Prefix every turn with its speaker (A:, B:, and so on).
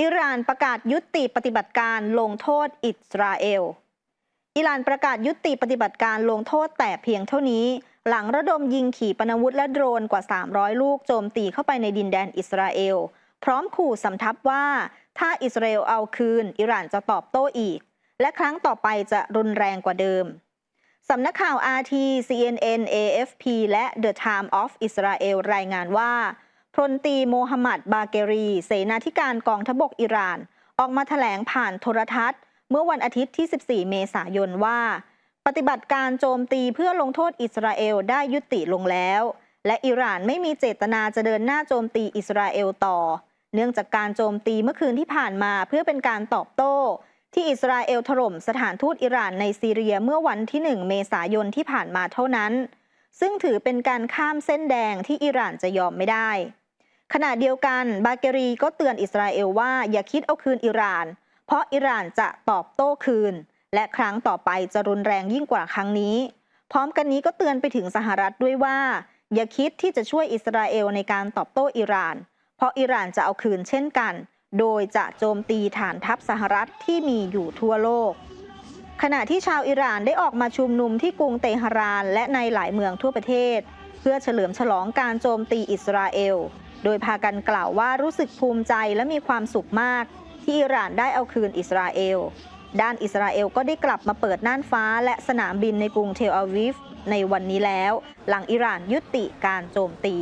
A: อิหร่านประกาศยุติปฏิบัติการลงโทษอิสราเอล อิหร่านประกาศยุติปฏิบัติการลงโทษแต่เพียงเท่านี้ หลังระดมยิงขีปนาวุธและโดรนกว่า 300 ลูกโจมตีเข้าไปในดินแดนอิสราเอล พร้อมขู่สำทับว่า ถ้าอิสราเอลเอาคืน อิหร่านจะตอบโต้อีก และครั้งต่อไปจะรุนแรงกว่าเดิมสำนักข่าว RT CNN AFP และ The Time of Israel รายงานว่า พลตีโมฮัมหมัดบาเกรี เสนาธิการกองทบกอิหร่าน ออกมาแถลงผ่านโทรทัศน์ เมื่อวันอาทิตย์ที่ 14 เมษายนว่า ปฏิบัติการโจมตีเพื่อลงโทษอิสราเอลได้ยุติลงแล้ว และอิหร่านไม่มีเจตนาจะเดินหน้าโจมตีอิสราเอลต่อ เนื่องจากการโจมตีเมื่อคืนที่ผ่านมาเพื่อเป็นการตอบโต้ ที่อิสราเอลถล่มสถานทูตอิหร่านในซีเรียเมื่อวันที่ 1 เมษายนที่ผ่านมาเท่านั้น ซึ่งถือเป็นการข้ามเส้นแดงที่อิหร่านจะยอมไม่ได้ ขณะเดียวกันบาเกรีก็เตือนอิสราเอลว่าอย่าคิดเอาคืนอิหร่าน เพราะอิหร่านจะตอบโต้คืน และครั้งต่อไปจะรุนแรงยิ่งกว่าครั้งนี้ พร้อมกันนี้ก็เตือนไปถึงสหรัฐด้วยว่า อย่าคิดที่จะช่วยอิสราเอลในการตอบโต้อิหร่าน เพราะอิหร่านจะเอาคืนเช่นกัน โดยจะโจมตีฐานทัพสหรัฐที่มีอยู่ทั่วโลก ขณะที่ชาวอิหร่านได้ออกมาชุมนุมที่กรุงเตหะราน และในหลายเมืองทั่วประเทศ เพื่อเฉลิมฉลองการโจมตีอิสราเอล โดยพากันกล่าวว่ารู้สึกภูมิใจและมีความสุขมาก ที่อิหร่านได้เอาคืนอิสราเอล ด้านอิสราเอลก็ได้กลับมาเปิดน่านฟ้าและสนามบินในกรุงเทลอาวิฟในวันนี้แล้ว หลังอิหร่านยุติการโจมตี